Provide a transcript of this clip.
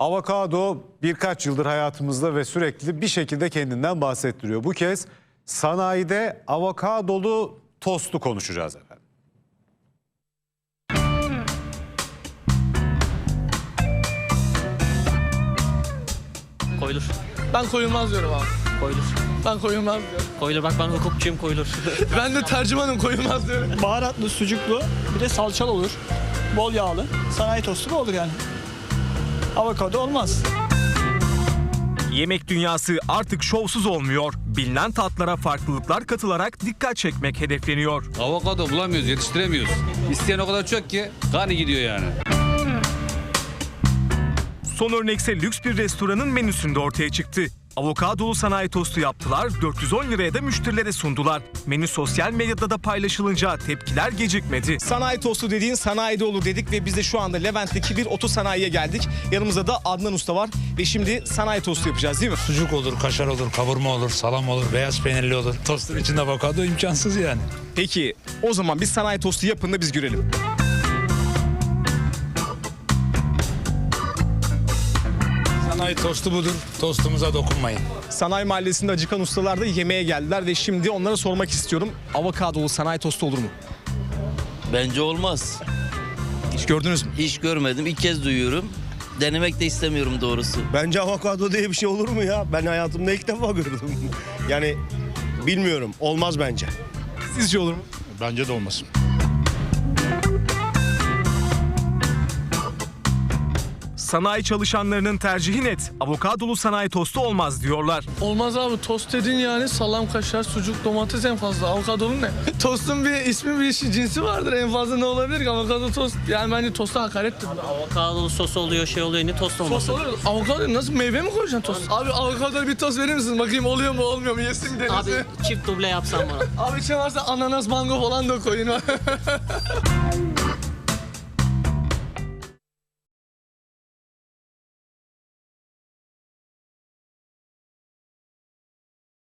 Avokado birkaç yıldır hayatımızda ve sürekli bir şekilde kendinden bahsettiriyor. Bu kez sanayide avokadolu tostu konuşacağız efendim. Koyulur. Ben koyulmaz diyorum abi. Koyulur. Ben koyulmaz diyorum. Koyulur. Bak ben hukukçuyum koyulur. Ben de tercümanım koyulmaz diyorum. Baharatlı, sucuklu, bir de salçalı olur. Bol yağlı. Sanayi tostu bu olur yani. Avokado olmaz. Yemek dünyası artık şovsuz olmuyor. Bilinen tatlara farklılıklar katılarak dikkat çekmek hedefleniyor. Avokado bulamıyoruz, yetiştiremiyoruz. İsteyen o kadar çok ki kanı gidiyor yani. Son örnekse lüks bir restoranın menüsünde ortaya çıktı. Avokadolu sanayi tostu yaptılar, 410 liraya da müşterilere sundular. Menü sosyal medyada da paylaşılınca tepkiler gecikmedi. Sanayi tostu dediğin sanayide olur dedik ve biz de şu anda Levent'teki bir oto sanayiye geldik. Yanımızda da Adnan Usta var ve şimdi sanayi tostu yapacağız değil mi? Sucuk olur, kaşar olur, kavurma olur, salam olur, beyaz peynirli olur. Tostun içinde avokado imkansız yani. Peki o zaman biz sanayi tostu yapın da biz görelim. Sanayi tostu budur, tostumuza dokunmayın. Sanayi mahallesinde acıkan ustalar da yemeğe geldiler ve şimdi onlara sormak istiyorum. Avokadolu sanayi tostu olur mu? Bence olmaz. Hiç gördünüz mü? Hiç görmedim. İlk kez duyuyorum. Denemek de istemiyorum doğrusu. Bence avokado diye bir şey olur mu ya? Ben hayatımda ilk defa gördüm. yani bilmiyorum. Olmaz bence. Sizce olur mu? Bence de olmasın. Sanayi çalışanlarının tercihi net. Avokadolu sanayi tostu olmaz diyorlar. Olmaz abi tost dedin yani salam, kaşar, sucuk, domates en fazla. Avokadonun ne? Tostun bir ismi bir işi cinsi vardır. En fazla ne olabilir ki? Avokado tost. Yani bence tosta hakarettir. Avokadolu sos oluyor şey oluyor. Ne tost Tost olmasın? olur. Avokado nasıl meyve mi koyacaksın tost? Abi avokado bir tost verir misin? Bakayım oluyor mu olmuyor mu? Yesin denesin. Abi Abi, çift duble yapsan bana. abi içine varsa ananas, mango falan da koyun.